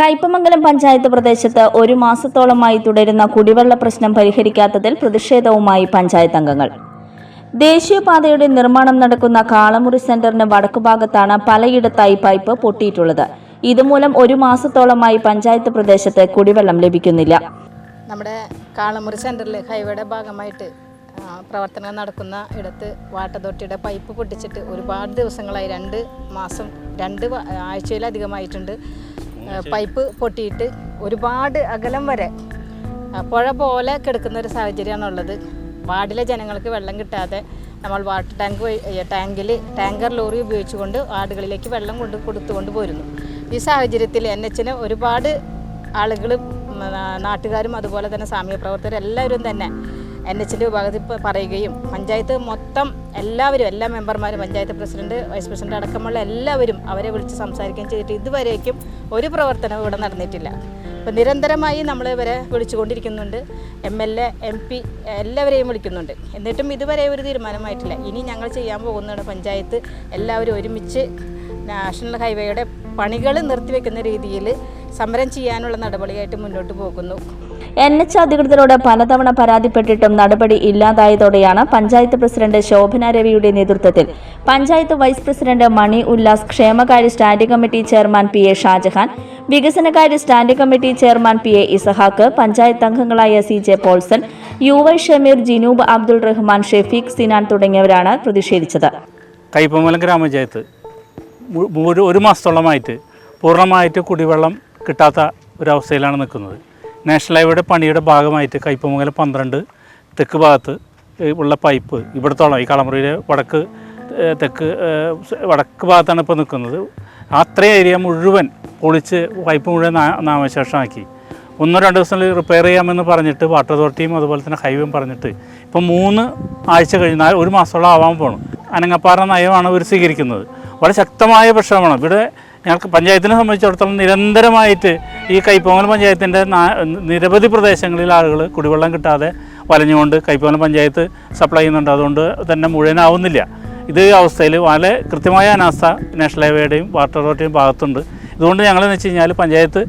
കയ്പമംഗലം പഞ്ചായത്ത് പ്രദേശത്ത് ഒരു മാസത്തോളമായി തുടരുന്ന കുടിവെള്ള പ്രശ്നം പരിഹരിക്കാത്തതിൽ പ്രതിഷേധവുമായി പഞ്ചായത്ത് അംഗങ്ങൾ. ദേശീയപാതയുടെ നിർമ്മാണം നടക്കുന്ന കാളമുറി സെന്ററിന് വടക്കുഭാഗത്താണ് പലയിടത്തായി പൈപ്പ് പൊട്ടിയിട്ടുള്ളത്. ഇതുമൂലം ഒരു മാസത്തോളമായി പഞ്ചായത്ത് പ്രദേശത്ത് കുടിവെള്ളം ലഭിക്കുന്നില്ല. നമ്മുടെ കാളമുറി സെന്ററിൽ ഹൈവേയുടെ ഭാഗമായിട്ട് പ്രവർത്തനം നടക്കുന്ന ഇടത്ത് വാട്ടർ അതോറിറ്റിയുടെ പൈപ്പ് പൊട്ടിച്ചിട്ട് ഒരുപാട് ദിവസങ്ങളായി രണ്ട് മാസം രണ്ട് ആഴ്ചയിലധികമായിട്ടുണ്ട്. പൈപ്പ് പൊട്ടിയിട്ട് ഒരുപാട് അകലം വരെ. പുഴ പോലെ കിടക്കുന്ന ഒരു സാഹചര്യമാണുള്ളത്. വാർഡിലെ ജനങ്ങൾക്ക് വെള്ളം കിട്ടാതെ നമ്മൾ വാട്ടർ ടാങ്ക് ടാങ്കിൽ ടാങ്കർ ലോറി ഉപയോഗിച്ചുകൊണ്ട് വാർഡുകളിലേക്ക് വെള്ളം കൊണ്ട് കൊടുത്തുകൊണ്ട് പോരുന്നു. ഈ സാഹചര്യത്തിൽ എൻ എച്ചിന് ഒരുപാട് ആളുകളും നാട്ടുകാരും അതുപോലെ തന്നെ സാമൂഹ്യ പ്രവർത്തകരും എല്ലാവരും തന്നെ എൻ എച്ചിന്റെ വിഭാഗത്തിൽ പ- പറയുകയും പഞ്ചായത്ത് മൊത്തം എല്ലാവരും എല്ലാ മെമ്പർമാരും പഞ്ചായത്ത് പ്രസിഡന്റ് വൈസ് പ്രസിഡന്റ് അടക്കമുള്ള എല്ലാവരും അവരെ വിളിച്ച് സംസാരിക്കുകയും ചെയ്തിട്ട് ഇതുവരേക്കും ഒരു പ്രവർത്തനവും ഇവിടെ നടന്നിട്ടില്ല. അപ്പോൾ നിരന്തരമായി നമ്മൾ ഇവരെ വിളിച്ചുകൊണ്ടിരിക്കുന്നുണ്ട്. M L A M P എല്ലാവരെയും വിളിക്കുന്നുണ്ട്. എന്നിട്ടും ഇതുവരെ ഒരു തീരുമാനമായിട്ടില്ല. ഇനി ഞങ്ങൾ ചെയ്യാൻ പോകുന്നതാണ് പഞ്ചായത്ത് എല്ലാവരും ഒരുമിച്ച് നാഷണൽ ഹൈവേയുടെ പണികൾ നിർത്തിവെക്കുന്ന രീതിയിൽ സമരം ചെയ്യാനുള്ള നടപടിയായിട്ട് മുന്നോട്ട് പോകുന്നു. എൻ എച്ച് അധികൃതരോട് പലതവണ പരാതിപ്പെട്ടിട്ടും നടപടി ഇല്ലാതായതോടെയാണ് പഞ്ചായത്ത് പ്രസിഡന്റ് ശോഭന രവിയുടെ നേതൃത്വത്തിൽ. പഞ്ചായത്ത് വൈസ് പ്രസിഡന്റ് മണി ഉല്ലാസ് ക്ഷേമകാര്യ standing committee chairman P A Shajahan വികസനകാര്യ standing committee chairman P A Ishaq panchayat അംഗങ്ങളായ C J Paulson U Y Shameer Jinoob Abdul Rahman Shafeeq Sinan തുടങ്ങിയവരാണ് പ്രതിഷേധിച്ചത്. കയ്പമംഗലം ഗ്രാമപഞ്ചായത്ത് ഒരു മാസത്തോളമായിട്ട് പൂർണമായിട്ട് കുടിവെള്ളം കിട്ടാത്ത ഒരവസ്ഥയിലാണ് നിൽക്കുന്നത്. നാഷണൽ ഹൈവേയുടെ പണിയുടെ ഭാഗമായിട്ട് കയ്പമംഗലം പന്ത്രണ്ട് തെക്ക് ഭാഗത്ത് ഉള്ള പൈപ്പ് ഇവിടത്തോളം ഈ കളമുറിയിലെ വടക്ക് തെക്ക് വടക്ക് ഭാഗത്താണ് ഇപ്പോൾ നിൽക്കുന്നത് അത്രയും ഏരിയ മുഴുവൻ പൊളിച്ച് പൈപ്പ് മുഴുവൻ നാമശേഷമാക്കി. ഒന്നോ രണ്ടോ ദിവസം റിപ്പയർ ചെയ്യാമെന്ന് പറഞ്ഞിട്ട് വാട്ടർ അതോറിറ്റിയും അതുപോലെ തന്നെ ഹൈവേയും പറഞ്ഞിട്ട് ഇപ്പം മൂന്ന് ആഴ്ച കഴിഞ്ഞാൽ ഒരു മാസത്തോളം ആവാൻ പോകണം അനങ്ങപ്പാറ നയമാണ് ഇവർ സ്വീകരിക്കുന്നത്. വളരെ ശക്തമായ പ്രശ്നമാണ് ഇവിടെ ഞങ്ങൾക്ക് പഞ്ചായത്തിനെ സംബന്ധിച്ചിടത്തോളം നിരന്തരമായിട്ട് ഈ കൈപ്പോങ്ങൽ പഞ്ചായത്തിന്റെ നിരവധി പ്രദേശങ്ങളിൽ ആളുകൾ കുടിവെള്ളം കിട്ടാതെ വലഞ്ഞുകൊണ്ട് കൈപ്പോങ്ങൽ പഞ്ചായത്ത് സപ്ലൈ ചെയ്യുന്നുണ്ട്. അതുകൊണ്ട് തന്നെ മുഴുവനാവുന്നില്ല. ഇത് അവസ്ഥയിൽ വളരെ കൃത്യമായ അനാസ്ഥ നാഷണൽ ഹൈവേയുടെയും വാട്ടർ അതോറിറ്റിയും ഭാഗത്തുണ്ട്. ഇതുകൊണ്ട് ഞങ്ങളെന്ന് വെച്ച് കഴിഞ്ഞാൽ പഞ്ചായത്ത്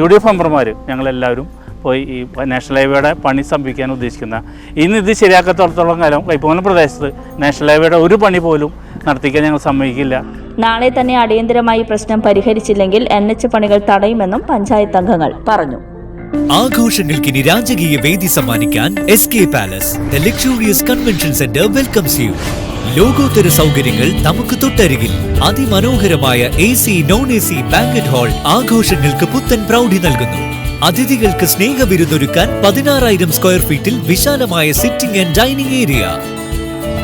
യു ഡി എഫ് മെമ്പർമാർ ഞങ്ങളെല്ലാവരും പോയി ഈ നാഷണൽ ഹൈവേയുടെ പണി സംഭവിക്കാൻ ഉദ്ദേശിക്കുന്ന ഇന്ന് ഇത് ശരിയാക്കത്തോളത്തോളം കാലം കൈപ്പോങ്ങൽ പ്രദേശത്ത് നാഷണൽ ഹൈവേയുടെ ഒരു പണി പോലും നടത്തിക്കാൻ ഞങ്ങൾ സമ്മതിക്കില്ല. നാളെ തന്നെ അടിയന്തരമായി പ്രശ്നം പരിഹരിച്ചില്ലെങ്കിൽ എൻ എച്ച് പണികൾ തടയുമെന്നും പഞ്ചായത്ത് അംഗങ്ങൾ പറഞ്ഞു. ആഘോഷങ്ങൾക്കിനി രാജകീയ വേദി സമ്മാനിക്കാൻ S K palace the luxurious convention centre welcomes you ലോകോത്തര സൗകര്യങ്ങൾ നമുക്ക് തൊട്ടരികിൽ. അതിമനോഹരമായ A C non A C banquet hall ആഘോഷങ്ങൾക്ക് പുത്തൻ പ്രൗഢി നൽകുന്നു. അതിഥികൾക്ക് സ്നേഹ സ്നേഹവിരുന്നൊരുക്കാൻ പതിനാറായിരം സ്ക്വയർ ഫീറ്റിൽ വിശാലമായ സിറ്റിംഗ് ആൻഡ് ഡൈനിങ് ഏരിയ